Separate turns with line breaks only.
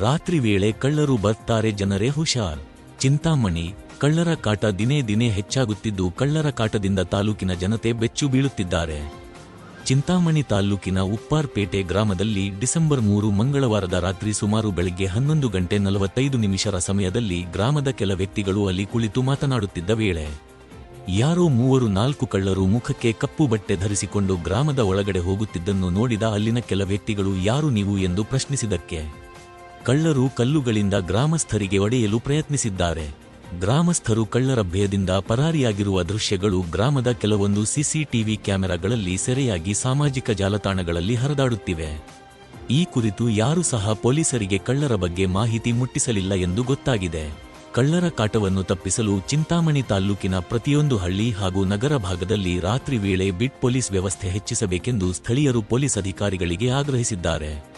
ರಾತ್ರಿ ವೇಳೆ ಕಳ್ಳರು ಬರ್ತಾರೆ ಜನರೇ ಹುಷಾರ್. ಚಿಂತಾಮಣಿ, ಕಳ್ಳರ ಕಾಟ ದಿನೇ ದಿನೇ ಹೆಚ್ಚಾಗುತ್ತಿದ್ದು ಕಳ್ಳರ ಕಾಟದಿಂದ ತಾಲೂಕಿನ ಜನತೆ ಬೆಚ್ಚು ಬೀಳುತ್ತಿದ್ದಾರೆ. ಚಿಂತಾಮಣಿ ತಾಲ್ಲೂಕಿನ ಉಪ್ಪಾರ್ಪೇಟೆ ಗ್ರಾಮದಲ್ಲಿ ಡಿಸೆಂಬರ್ ಮೂರು ಮಂಗಳವಾರದ ರಾತ್ರಿ ಸುಮಾರು ಬೆಳಗ್ಗೆ ಹನ್ನೊಂದು ಗಂಟೆ ನಲವತ್ತೈದು ನಿಮಿಷರ ಸಮಯದಲ್ಲಿ ಗ್ರಾಮದ ಕೆಲ ವ್ಯಕ್ತಿಗಳು ಅಲ್ಲಿ ಕುಳಿತು ಮಾತನಾಡುತ್ತಿದ್ದ ವೇಳೆ, ಯಾರೋ ಮೂವರು ನಾಲ್ಕು ಕಳ್ಳರು ಮುಖಕ್ಕೆ ಕಪ್ಪು ಬಟ್ಟೆ ಧರಿಸಿಕೊಂಡು ಗ್ರಾಮದ ಒಳಗಡೆ ಹೋಗುತ್ತಿದ್ದನ್ನು ನೋಡಿದ ಅಲ್ಲಿನ ಕೆಲ ವ್ಯಕ್ತಿಗಳು, ಯಾರು ನೀವು? ಎಂದು ಪ್ರಶ್ನಿಸಿದಕ್ಕೆ ಕಳ್ಳರು ಕಲ್ಲುಗಳಿಂದ ಗ್ರಾಮಸ್ಥರಿಗೆ ಒಡೆಯಲು ಪ್ರಯತ್ನಿಸಿದ್ದಾರೆ. ಗ್ರಾಮಸ್ಥರು ಕಳ್ಳರ ಭಯದಿಂದ ಪರಾರಿಯಾಗಿರುವ ದೃಶ್ಯಗಳು ಗ್ರಾಮದ ಕೆಲವೊಂದು ಸಿಸಿಟಿವಿ ಕ್ಯಾಮೆರಾಗಳಲ್ಲಿ ಸೆರೆಯಾಗಿ ಸಾಮಾಜಿಕ ಜಾಲತಾಣಗಳಲ್ಲಿ ಹರಿದಾಡುತ್ತಿವೆ. ಈ ಕುರಿತು ಯಾರೂ ಸಹ ಪೊಲೀಸರಿಗೆ ಕಳ್ಳರ ಬಗ್ಗೆ ಮಾಹಿತಿ ಮುಟ್ಟಿಸಲಿಲ್ಲ ಎಂದು ಗೊತ್ತಾಗಿದೆ. ಕಳ್ಳರ ಕಾಟವನ್ನು ತಪ್ಪಿಸಲು ಚಿಂತಾಮಣಿ ತಾಲ್ಲೂಕಿನ ಪ್ರತಿಯೊಂದು ಹಳ್ಳಿ ಹಾಗೂ ನಗರ ಭಾಗದಲ್ಲಿ ರಾತ್ರಿ ವೇಳೆ ಬಿಟ್ ಪೊಲೀಸ್ ವ್ಯವಸ್ಥೆ ಹೆಚ್ಚಿಸಬೇಕೆಂದು ಸ್ಥಳೀಯರು ಪೊಲೀಸ್ ಅಧಿಕಾರಿಗಳಿಗೆ ಆಗ್ರಹಿಸಿದ್ದಾರೆ.